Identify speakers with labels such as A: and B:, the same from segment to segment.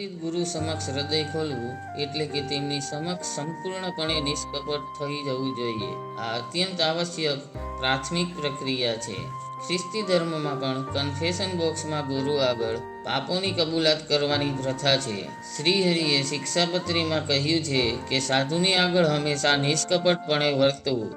A: ગુણાતીત ગુરુ સમક્ષ હૃદય ખોલવું એટલે કે તેમની સમક્ષ સંપૂર્ણપણે નિષ્કપટ થઈ જવું જોઈએ. આ અત્યંત આવશ્યક પ્રાથમિક પ્રક્રિયા છે. ખ્રિસ્તી ધર્મમાં પણ કન્ફેશન બોક્સમાં ગુરુ આગળ પાપોની કબૂલાત કરવાની પ્રથા છે. શ્રીહરિએ શિક્ષાપત્રીમાં કહ્યું છે કે સાધુની આગળ હંમેશા નિષ્કપટપણે વર્તવું.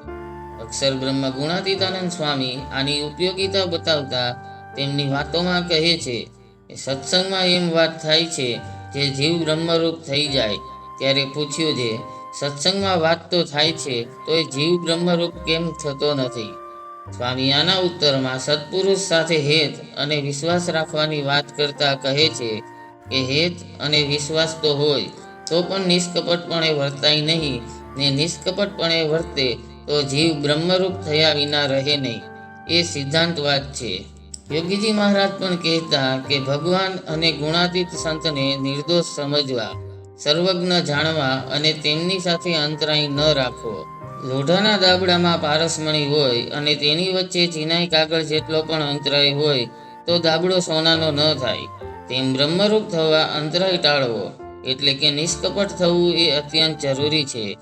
A: અક્ષર બ્રહ્મ ગુણાતીતાનંદ સ્વામી આની ઉપયોગિતા બતાવતા તેમની વાતોમાં કહે છે સત્સંગમાં એમ વાત થાય છે જે જીવ બ્રહ્મરૂપ થઈ જાય ત્યારે પૂછ્યું છે, સત્સંગમાં વાત તો થાય છે તો એ જીવ બ્રહ્મરૂપ કેમ થતો નથી? સ્વામી આના ઉત્તરમાં સત્પુરુષ સાથે હેત અને વિશ્વાસ રાખવાની વાત કરતા કહે છે કે, હેત અને વિશ્વાસ તો હોય, તો પણ નિષ્કપટપણે વર્તાય નહીં. ને નિષ્કપટપણે વર્તે તો જીવ બ્રહ્મરૂપ થયા વિના રહે નહીં. એ સિદ્ધાંત વાત છે. યોગીજી મહારાજ પણ કહેતા કે ભગવાન અને ગુણાતીત સંતને નિર્દોષ સમજવા, સર્વજ્ઞ જાણવા અને તેમની સાથે અંતરાય ન રાખવો. લોઢાના દાબડામાં પારસમણી હોય અને તેની વચ્ચે ચિનાઈ કાગળ જેટલો પણ અંતરાય હોય, તો દાબડો સોનાનો ન થાય. તેમ બ્રહ્મરૂપ થવા અંતરાય ટાળવો, એટલે કે નિષ્કપટ થવું એ અત્યંત જરૂરી છે.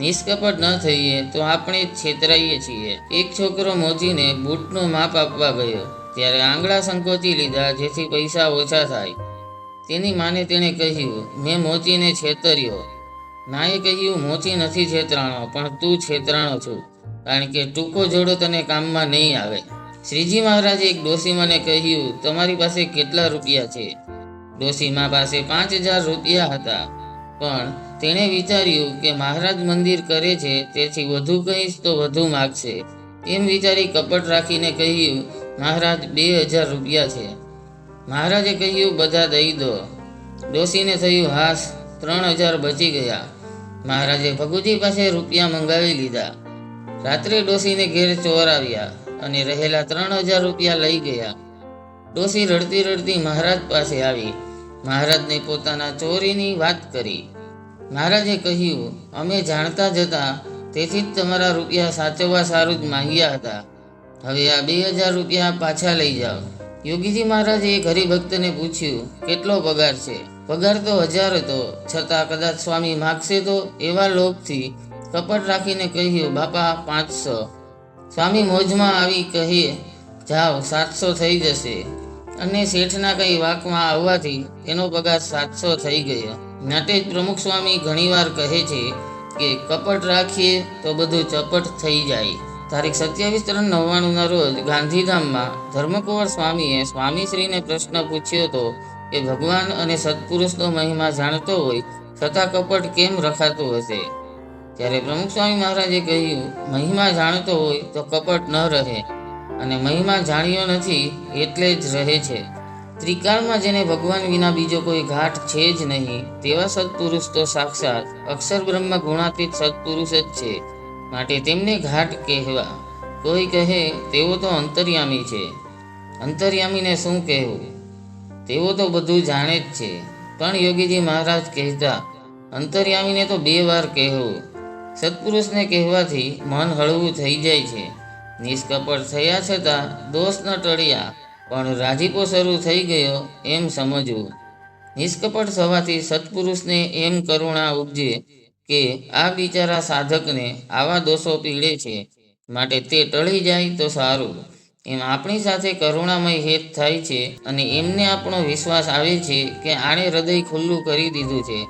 A: નિષ્કપટ ન થઈએ તો આપણે છેતરાઈએ છીએ. એક છોકરો મોજીને બૂટનું માપ આપવા ગયો. ત્યારે આંગળા સંકોચી લીધા, જેથી પૈસા ઓછા થાય. તેની માને તેણે કહ્યું, મેં મોચીને છેતર્યો. નાએ કહ્યું મોચી નથી છેતરાણો, પણ તું છેતરાણો છું, કારણ કે ટૂંકો જોડો તને કામમાં નહીં આવે. શ્રીજી મહારાજે એક ડોસીમાને કહ્યું, તમારી પાસે કેટલા રૂપિયા છે? ડોસીમા પાસે પાંચ હજાર રૂપિયા હતા, પણ તેણે વિચાર્યું કે મહારાજ મંદિર કરે છે, તેથી વધુ કહીશ તો વધુ માગશે. એમ વિચારી કપટ રાખીને કહ્યું મહારાજ, બે હજાર રૂપિયા છે. મહારાજે કહ્યું, બધા દઈ દો. ડોશીને થયું હાસ, ત્રણ હજાર બચી ગયા. મહારાજે ભગુજી પાસે રૂપિયા મંગાવી લીધા. રાત્રે ડોશીને ઘેર ચોર આવ્યા અને રહેલા ત્રણ હજાર રૂપિયા લઈ ગયા. ડોશી રડતી રડતી મહારાજ પાસે આવી. મહારાજને પોતાના ચોરીની વાત કરી. મહારાજે કહ્યું, અમે જાણતા જતા તેથી જ તમારા રૂપિયા સાચવવા સારું જ માંગ્યા હતા. હવે આ બે હજાર રૂપિયા પાછા લઈ જાઓ. યોગીજી મહારાજે હરિભક્તને પૂછ્યું, કેટલો પગાર છે? પગાર તો હજાર હતો, છતાં કદાચ સ્વામી માગશે તો? એવા લોભથી કપટ રાખીને કહ્યું, બાપા, પાંચસો. સ્વામી મોજમાં આવી કહે, જાઓ, સાતસો થઈ જશે. અને શેઠના કઈ વાકમાં આવવાથી એનો પગાર સાતસો થઈ ગયો. માટે જ પ્રમુખ સ્વામી ઘણીવાર કહે છે કે, કપટ રાખીએ તો બધું ચપટ થઈ જાય. તારીખ સત્યાવીસ ત્રણ નવ્વાણુંના રોજ ગાંધીધામમાં ધર્મકુંવર સ્વામીએ સ્વામીશ્રીને પ્રશ્ન પૂછ્યો હતો કે ભગવાન અને સત્પુરુષનો મહિમા જાણતો હોય છતાં કપટ કેમ રખાતું હશે? ત્યારે પ્રમુખ સ્વામી મહારાજે કહ્યું, મહિમા જાણતો હોય તો કપટ ન રહે અને મહિમા જાણ્યો નથી એટલે જ રહે છે. ત્રિકાળમાં જેને ભગવાન વિના બીજો કોઈ ઘાટ છે જ નહીં, તેવા સત્પુરુષ તો સાક્ષાત અક્ષર બ્રહ્મ ગુણાતીત સત્પુરુષ જ છે. માટે તેમને ઘાટ કહેવા. કોઈ કહે, તેઓ તો અંતર્યામી છે. અંતર્યામીને શું કહેવું? તેઓ તો બધું જાણે જ છે. પણ યોગીજી મહારાજ કહેતા, અંતર્યામીને તો બે વાર કહેવું. સત્પુરુષને કહેવાથી મન હળવું થઈ જાય છે. નિષ્કપટ થયા છતાં દોષ ન ટળ્યા. પણ રાજીપો શરૂ થઈ ગયો એમ સમજવું. નિષ્કપટ થવાથી સત્પુરુષને એમ કરુણા ઉપજે કે આ બિચારા સાધકને આવા દોષો પીડે છે માટે તે ટળી જાય તો સારું. એમ આપણી સાથે કરુણામય હેત થાય છે અને એમને આપણો વિશ્વાસ આવે છે કે આણે હૃદય ખુલ્લું કરી દીધું છે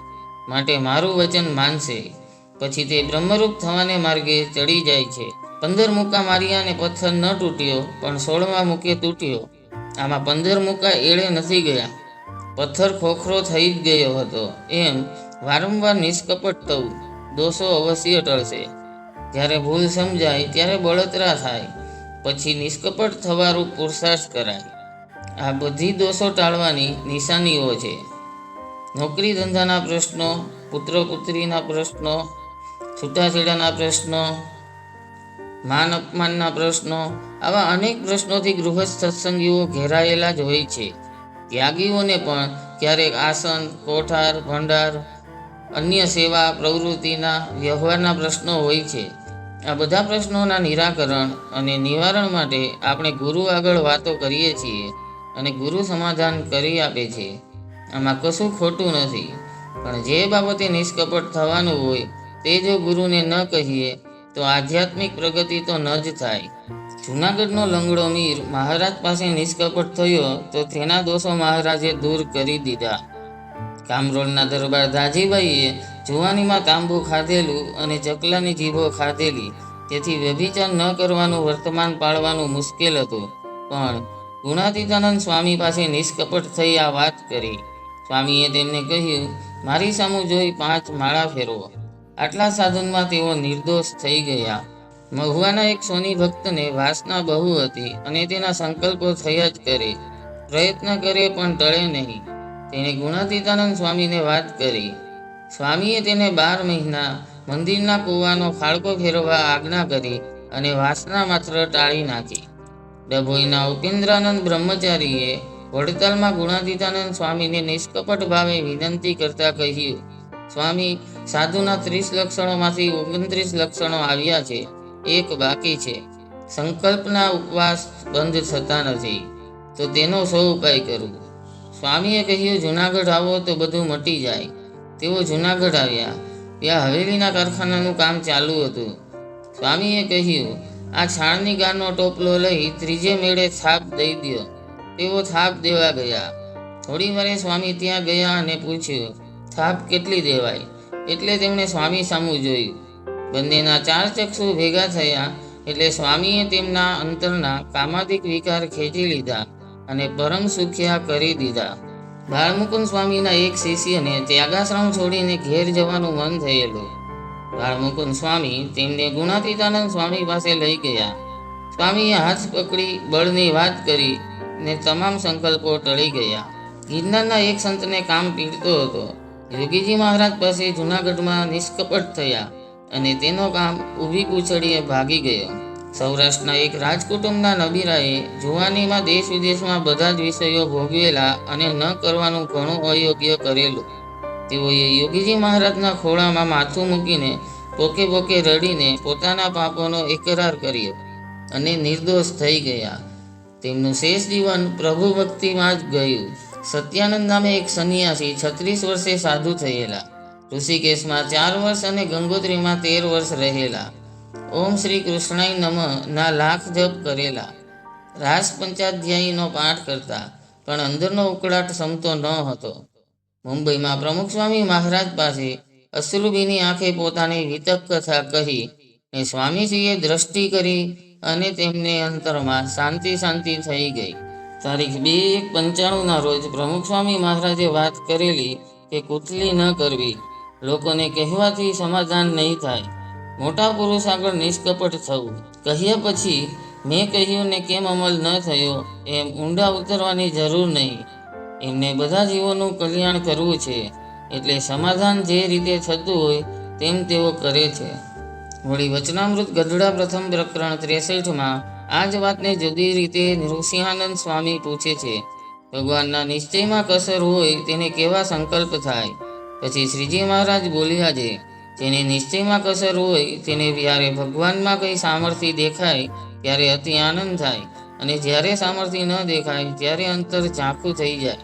A: માટે મારું વચન માનશે. પછી તે બ્રહ્મરૂપ થવાને માર્ગે ચડી જાય છે. પંદર મુક્કા માર્યા અને પથ્થર ન તૂટ્યો, પણ સોળમા મુકે તૂટ્યો. આમાં પંદર મુક્કા એળે નથી ગયા. પથ્થર ખોખરો થઈ જ ગયો હતો. એમ વારંવાર નિષ્કપટ થવું, દોષો અવશ્ય ટળશે. જ્યારે ભૂલ સમજાય, ત્યારે બળતરા થાય. પછી નિષ્કપટ થવાનું પુરુષાર્થ કરાય. આ બધી દોષો ટાળવાની નિશાનીઓ છે. નોકરી ધંધાના પ્રશ્નો પુત્ર પુત્રીના પ્રશ્નો, છૂટાછેડાના પ્રશ્નો, માન અપમાનના પ્રશ્નો, આવા અનેક પ્રશ્નોથી ગૃહસ્થ સત્સંગીઓ ઘેરાયેલા જ હોય છે. ત્યાગીઓને પણ ક્યારેક આસન, કોઠાર, ભંડાર અન્ય સેવા, પ્રવૃત્તિના, વ્યવહારના પ્રશ્નો હોય છે. આ બધા પ્રશ્નોના નિરાકરણ અને નિવારણ માટે આપણે ગુરુ આગળ વાતો કરીએ છીએ અને ગુરુ સમાધાન કરી આપે છે. આમાં કશું ખોટું નથી. પણ જે બાબતે નિષ્કપટ થવાનું હોય, તે જો ગુરુને ન કહીએ, તો આધ્યાત્મિક પ્રગતિ તો ન જ થાય. જૂનાગઢનો લંગડો મીર મહારાજ પાસે નિષ્કપટ થયો તો તેના દોષો મહારાજે દૂર કરી દીધા. કામરોળના દરબાર દાજીભાઈએ જુવાનીમાં તાંબુ ખાધેલું અને ચકલાની જીભો ખાધેલી. તેથી વ્યભિચાર ન કરવાનું વર્તમાન પાળવાનું મુશ્કેલ હતું. પણ ગુણાતીતાનંદ સ્વામી પાસે નિષ્કપટ થઈ આ વાત કરી. સ્વામીએ તેમને કહ્યું, મારી સામું જોઈ પાંચ માળા ફેરવો. આટલા સાધનમાં તેઓ નિર્દોષ થઈ ગયા. મહુવાના એક સોની ભક્તને વાસના બહુ હતી અને તેના સંકલ્પો થયા જ કરે. પ્રયત્ન કરે પણ ટળે નહીં. તેણે ગુણાતીતાનંદ સ્વામીને વાત કરી. સ્વામીએ તેને બાર મહિના મંદિરના કૂવાનો ખાડકો ફેરવવા આજ્ઞા કરી અને વાસના માત્ર ટાળી નાખી. ડભોઈના ઉપેન્દ્રાનંદ બ્રહ્મચારીએ વડતાલમાં ગુણાતીતાનંદ સ્વામીને નિષ્કપટ ભાવે વિનંતી કરતા કહ્યું, સ્વામી, સાધુના ત્રીસ લક્ષણોમાંથી ઓગણત્રીસ લક્ષણો આવ્યા છે. એક બાકી છે. સંકલ્પના ઉપવાસ બંધ થતા નથી. તો તેનો સૌ ઉપાય કરું? સ્વામીએ કહ્યું જુનાગઢ આવો તો બધું મટી જાય. તેઓ જુનાગઢ આવ્યા. ત્યાં હવેલીના કારખાનાનું કામ ચાલુ હતું. સ્વામીએ કહ્યું, આ છાણની ગારનો ટોપલો લઈ ત્રીજે મેળે છાપ દઈ દો તેઓ થાપ દેવા ગયા. થોડી વારે સ્વામી ત્યાં ગયા અને પૂછ્યું, થાપ કેટલી દેવાય? એટલે તેમણે સ્વામી સામું જોયું. બંનેના ચાર ચક્ષુ ભેગા થયા એટલે સ્વામીએ તેમના અંતરના કામાદિક વિકાર ખેંચી લીધા. અને પરમ સુખ્યા કરી દીધા. બાળમુકુંદ સ્વામીના એક શિષ્યને ત્યાગાશ્રમ છોડીને ઘેર જવાનું મન થયેલું. બાળમુકુંદ સ્વામી તેમને ગુણાતીતાનંદ સ્વામી પાસે લઈ ગયા. સ્વામીએ હાથ પકડી, બળની વાત કરી ને તમામ સંકલ્પો ટળી ગયા. ગિરનારના એક સંતને કામ પીડતો હતો. યોગીજી મહારાજ પાસે જૂનાગઢમાં નિષ્કપટ થયા અને તેનો કામ ઊભી પૂછડીએ ભાગી ગયો. સૌરાષ્ટ્રના એક રાજકુટુંબના નબીરાએ જુવાનીમાં દેશ વિદેશમાં બધા જ વિષયો ભોગવેલા અને ન કરવાનું ઘણું અયોગ્ય કરેલું. તેઓએ યોગીજી મહારાજના ખોળામાં માથું મૂકીને પોકે પોકે રડીને પોતાના પાપોનો એકરાર કર્યો અને નિર્દોષ થઈ ગયા. તેમનું શેષ જીવન પ્રભુ ભક્તિમાં જ ગયું. સત્યાનંદ નામે એક સંન્યાસી છત્રીસ વર્ષે સાધુ થયેલા. ઋષિકેશમાં ચાર વર્ષ અને ગંગોત્રીમાં તેર વર્ષ રહેલા. ઓમ શ્રી કૃષ્ણાય નમ. ના લાખ જપ કરેલા. રાસ પંચાધ્યાયીનો પાઠ કરતા, પણ અંદરનો ઉકળાટ સમતો ન હતો. મુંબઈમાં પ્રમુખ સ્વામી મહારાજ પાસે અશ્રુભીની આંખે પોતાની વિતક કથા કહી ને સ્વામીજીએ દ્રષ્ટિ કરી અને તેમને અંતરમાં શાંતિ શાંતિ થઈ ગઈ. તારીખ બે એક પંચાણુંના રોજ પ્રમુખ સ્વામી મહારાજે વાત કરેલી કે કુતલી ન કરવી. લોકોને કહેવાથી સમાધાન નહીં થાય. મોટા પુરુષ આગળ નિષ્કપટ થવું. કહ્યા પછી, મેં કહ્યું ને કેમ અમલ ન થયો, એમ ઊંડા ઉતરવાની જરૂર નહીં. એમને બધા જીવોનું કલ્યાણ કરવું છે, એટલે સમાધાન જે રીતે થતું હોય, તેમ તેઓ કરે છે. વળી વચનામૃત ગઢડા પ્રથમ પ્રકરણ ત્રેસઠમાં આ જ વાતને જુદી રીતે નૃસિંહાનંદ સ્વામી પૂછે છે. ભગવાનના નિશ્ચયમાં કસર હોય, તેને કેવા સંકલ્પ થાય? પછી શ્રીજી મહારાજ બોલ્યા છે જેને નિશ્ચયમાં કસર હોય, તેને જ્યારે ભગવાનમાં કંઈ સામર્થ્ય દેખાય, ત્યારે અતિ આનંદ થાય. અને જ્યારે સામર્થ્ય ન દેખાય, ત્યારે અંતર ઝાંખું થઈ જાય.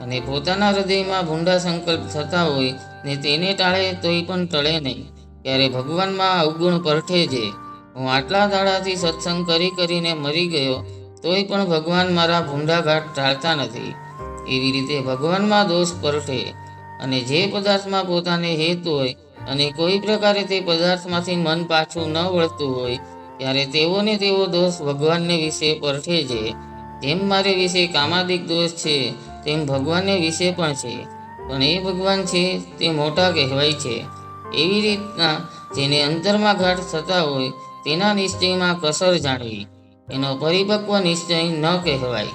A: અને પોતાના હૃદયમાં ભૂંડા સંકલ્પ થતા હોય, ને તેને ટાળે તોય પણ ટળે નહીં. ત્યારે ભગવાનમાં અવગુણ પરઠે છે. હું આટલા દાડાથી સત્સંગ કરી કરીને મરી ગયો, તોય પણ ભગવાન મારા ભૂંડા ઘાટ ટાળતા નથી. એવી રીતે ભગવાનમાં દોષ પરઠે. અને જે પદાર્થમાં પોતાને હેત હોય અને કોઈ પ્રકારે તે પદાર્થમાંથી મન પાછું ન વળતું હોય, ત્યારે તેઓને તેવો દોષ ભગવાનને વિશે પરઠે છે. જેમ મારે વિશે કામાદિક દોષ છે, તેમ ભગવાનને વિશે પણ છે. પણ એ ભગવાન છે, તે મોટા કહેવાય છે. એવી રીતના જેને અંતરમાં ઘાટ થતા હોય, તેના નિશ્ચયમાં કસર જાણવી એનો પરિપક્વ નિશ્ચય ન કહેવાય.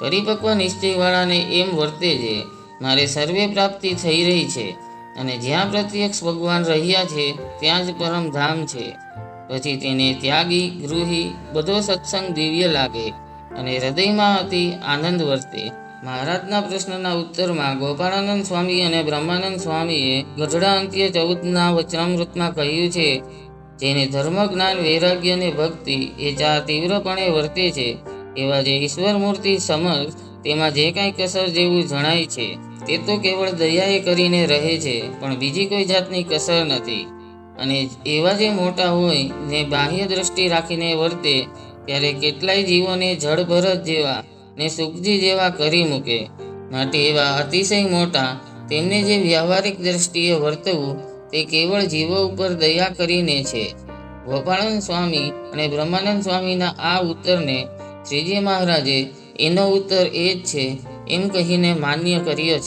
A: પરિપક્વ નિશ્ચયવાળાને એમ વર્તે છે, મારે સર્વે પ્રાપ્તિ થઈ રહી છે. અને જ્યાં પ્રત્યક્ષ ભગવાન રહ્યા છે, ત્યાં જ પરમધામ છે. પછી તેને ત્યાગી ગૃહી બધો સત્સંગ દિવ્ય લાગે અને હૃદયમાં અતિ આનંદ વર્તે. મહારાજના પ્રશ્નના ઉત્તરમાં ગોપાળાનંદ સ્વામી અને બ્રહ્માનંદ સ્વામીએ ગઢડા અંત્ય ચૌદના વચનામૃતમાં કહ્યું છે, જેને ધર્મ, જ્ઞાન, વૈરાગ્ય અને ભક્તિ એ ચાર તીવ્રપણે વર્તે છે, એવા જે ઈશ્વર મૂર્તિ સમર્થ, તેમાં જે કાંઈ કસર જેવું જણાય છે તે તો કેવળ દયાએ કરીને રહે છે, પણ બીજી કોઈ જાતની કસર નથી. અને એવા જે મોટા હોય, ને બાહ્ય દ્રષ્ટિ રાખીને વર્તે, ત્યારે કેટલાય જીવોને જળભરત જેવા ને સુખજી જેવા કરી મૂકે. માટે એવા અતિશય મોટા, તેમને જે વ્યવહારિક દ્રષ્ટિએ વર્તવું, તે કેવળ જીવો ઉપર દયા કરીને છે. ગોપાળાનંદ સ્વામી અને બ્રહ્માનંદ સ્વામીના આ ઉત્તરને શ્રીજી મહારાજે, એનો ઉત્તર એ જ છે, એમ કહીને માન્ય કર્યો છે.